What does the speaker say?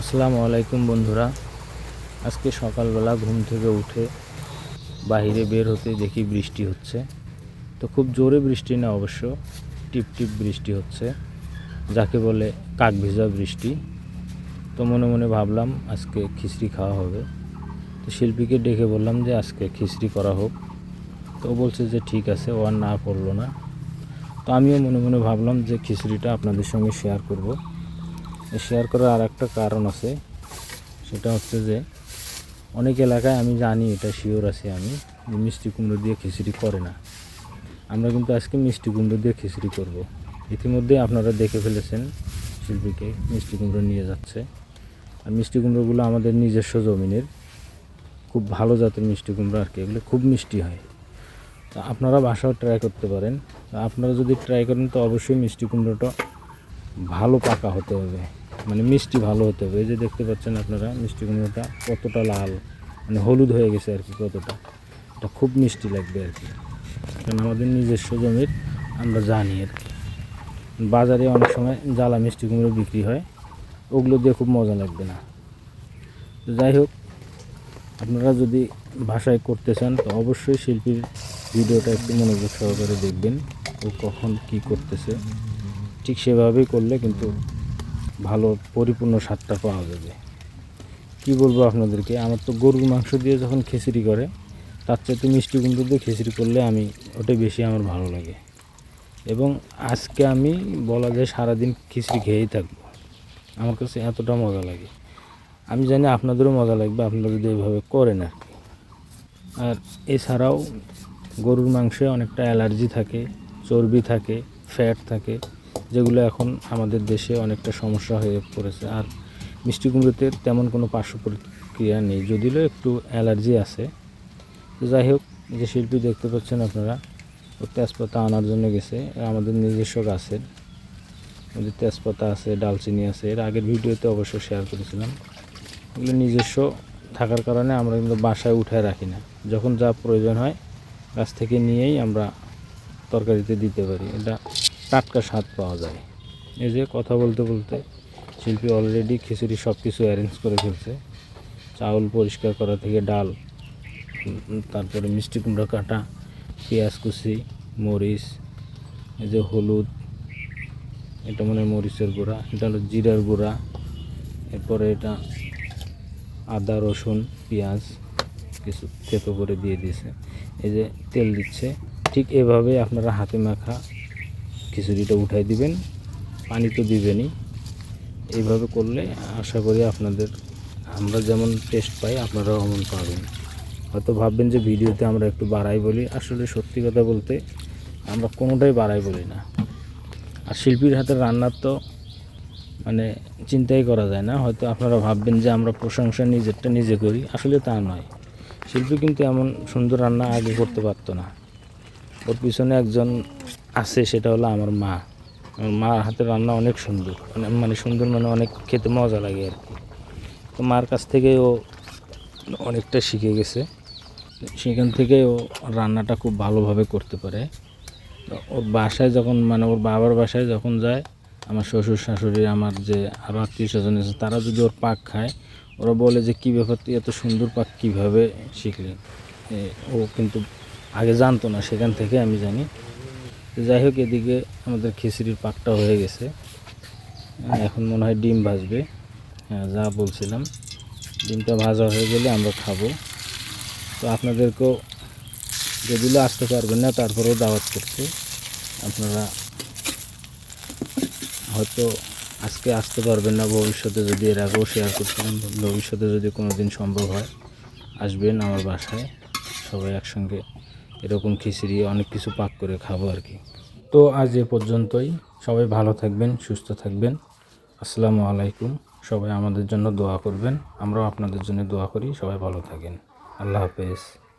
আসসালামু আলাইকুম বন্ধুরা। আজকে সকালবেলা ঘুম থেকে উঠে বাইরে বের হতে দেখি বৃষ্টি হচ্ছে। তো খুব জোরে বৃষ্টি না, অবশ্য টিপ টিপ বৃষ্টি হচ্ছে, যাকে বলে কাক ভেজা বৃষ্টি। তো মনে মনে ভাবলাম আজকে খিচড়ি খাওয়া হবে। তো শিল্পীকে ডেকে বললাম যে আজকে খিচড়ি করা হোক। তো বলছে যে ঠিক আছে, ও আর না করল না। তো আমিও মনে মনে ভাবলাম যে খিচড়িটা আপনাদের সঙ্গে শেয়ার করব। শেয়ার করার আর একটা কারণ আছে। সেটা হচ্ছে যে, অনেক এলাকায় আমি জানি এটা শিওর আছে আমি যে মিষ্টি কুমড়ো দিয়ে খিচুড়ি করে না। আমরা কিন্তু আজকে মিষ্টি কুমড়ো দিয়ে খিচুড়ি করব। ইতিমধ্যে আপনারা দেখে ফেলেছেন শিল্পীকে মিষ্টি কুমড়ো নিয়ে যাচ্ছে। আর মিষ্টি কুমড়োগুলো আমাদের নিজস্ব জমিনের। খুব ভালো জাতের মিষ্টি কুমড়ো আর কি, এগুলো খুব মিষ্টি হয়। তা আপনারা বাসাও ট্রাই করতে পারেন। আপনারা যদি ট্রাই করেন তো অবশ্যই মিষ্টি কুমড়োটা ভালো পাকা হতে হবে। মানে মিষ্টি ভালো হতে হবে। এই যে দেখতে পাচ্ছেন আপনারা, মিষ্টি কুমড়োটা কতটা লাল মানে হলুদ হয়ে গেছে আর কি কতটা। এটা খুব মিষ্টি লাগবে আর কি। কারণ আমাদের নিজস্ব জমির, আমরা জানি আর কি। বাজারে অনেক সময় জ্বালা মিষ্টি কুমড়ো বিক্রি হয়, ওগুলো দিয়ে খুব মজা লাগবে না। তো যাই হোক, আপনারা যদি ভাষায় করতে চান, তো অবশ্যই শিল্পীর ভিডিওটা একটু মনোযোগ সহকারে দেখবেন, ও কখন কি করতেছে। ঠিক সেভাবেই করলে কিন্তু ভালো পরিপূর্ণ স্বাদটা পাওয়া যাবে। কি বলব আপনাদেরকে? আমার তো গরুর মাংস দিয়ে যখন খিচুড়ি করে, তার চাইতে মিষ্টি কুমড়ো দিয়ে খিচুড়ি করলে আমি, ওটাই বেশি আমার ভালো লাগে। এবং আজকে আমি বলা যায় সারাদিন খিচুড়ি খেয়েই থাকব। আমার কাছে এতটা মজা লাগে। আমি জানি আপনাদেরও মজা লাগবে, আপনারা যদি এইভাবে করেন আর কি। আর এছাড়াও গরুর মাংসে অনেকটা অ্যালার্জি থাকে, চর্বি থাকে ফ্যাট থাকে। যেগুলো এখন আমাদের দেশে অনেকটা সমস্যা হয়ে পড়েছে। আর মিষ্টি কুমড়োতে তেমন কোনো পার্শ্ব প্রতিক্রিয়া নেই, যদিও একটু অ্যালার্জি আছে। তো যাই হোক, যে শিল্পী দেখতে পাচ্ছেন আপনারা, ও তেজপাতা আনার জন্য গেছে। আমাদের নিজস্ব গাছের। আমাদের তেজপাতা আছে, ডালচিনি আছে। এর আগের ভিডিওতে অবশ্য শেয়ার করেছিলাম। এগুলো নিজস্ব থাকার কারণে আমরা কিন্তু বাসায় উঠায় রাখি না। যখন যা প্রয়োজন হয়, গাছ থেকে নিয়েই আমরা তরকারিতে দিতে পারি। এটা টাটকা স্বাদ পাওয়া যায়। এই যে কথা বলতে বলতে শিল্পী অলরেডি খিচুড়ি সব কিছু অ্যারেঞ্জ করে ফেলছে। চাউল পরিষ্কার করা থেকে ডাল তারপরে মিষ্টি কুমড়ো কাটা, পেঁয়াজ কুচি, মরিচ, এই যে হলুদ, এটা মানে মরিচের গুঁড়া, এটা হলো জিরার গুঁড়া, এরপরে এটা আদা, রসুন, পেঁয়াজ কিছু থেতো করে দিয়ে দিয়েছে। এই যে তেল দিচ্ছে। ঠিক এভাবে আপনারা হাতে মাখা খিচুড়িটা উঠাই দিবেন, পানি তো দিবেনই। এইভাবে করলে আশা করি আপনাদের, আমরা যেমন টেস্ট পাই, আপনারাও এমন পাবেন। হয়তো ভাববেন যে ভিডিওতে আমরা একটু বাড়াই বলি। আসলে সত্যি কথা বলতে, আমরা কোনোটাই বাড়াই বলি না। আর শিল্পীর হাতের রান্নার তো মানে চিন্তাই করা যায় না। হয়তো আপনারা ভাববেন যে আমরা প্রশংসা নিজেরটা নিজে করি। আসলে তা নয়। শিল্পী কিন্তু এমন সুন্দর রান্না আগে করতে পারতো না। ওর পিছনে একজন আছে, সেটা হলো আমার মা। আমার মার হাতের রান্না অনেক সুন্দর মানে মানে সুন্দর মানে অনেক খেতে মজা লাগে আর কি। তো মার কাছ থেকে ও অনেকটা শিখে গেছে। সেখান থেকে ও রান্নাটা খুব ভালোভাবে করতে পারে। ওর বাসায় যখন মানে ওর বাবার বাসায় যখন যায়, আমার শ্বশুর শাশুড়ি, আমার যে আরও আত্মীয় স্বজন আছে, তারা যদি ওর পাক খায়, ওরা বলে যে, কী ব্যাপার, তুই এত সুন্দর পাক কীভাবে শিখলি? ও কিন্তু আগে জানতো না, সেখান থেকে আমি জানি। যাই হোক, এদিকে আমাদের খিচুড়ির পাকটা হয়ে গেছে। এখন মনে হয় ডিম ভাজবে। হ্যাঁ যা বলছিলাম, ডিমটা ভাজা হয়ে গেলে আমরা খাব। তো আপনাদেরকেও যেগুলো আসতে পারবেন না, তারপরেও দাওয়াত করছি। আপনারা হয়তো আজকে আসতে পারবেন না, ভবিষ্যতে যদি এর আগেও শেয়ার করছিলাম ভবিষ্যতে যদি কোনো দিন সম্ভব হয়, আসবেন আমার বাসায়, সবাই একসঙ্গে এরকম খিচড়ি, অনেক কিছু পাক করে খাব আর কি। তো আজ এ পর্যন্তই। সবাই ভালো থাকবেন, সুস্থ থাকবেন। আসসালামু আলাইকুম। সবাই আমাদের জন্য দোয়া করবেন। আমরাও আপনাদের জন্য দোয়া করি। সবাই ভালো থাকেন। আল্লাহ হাফেজ।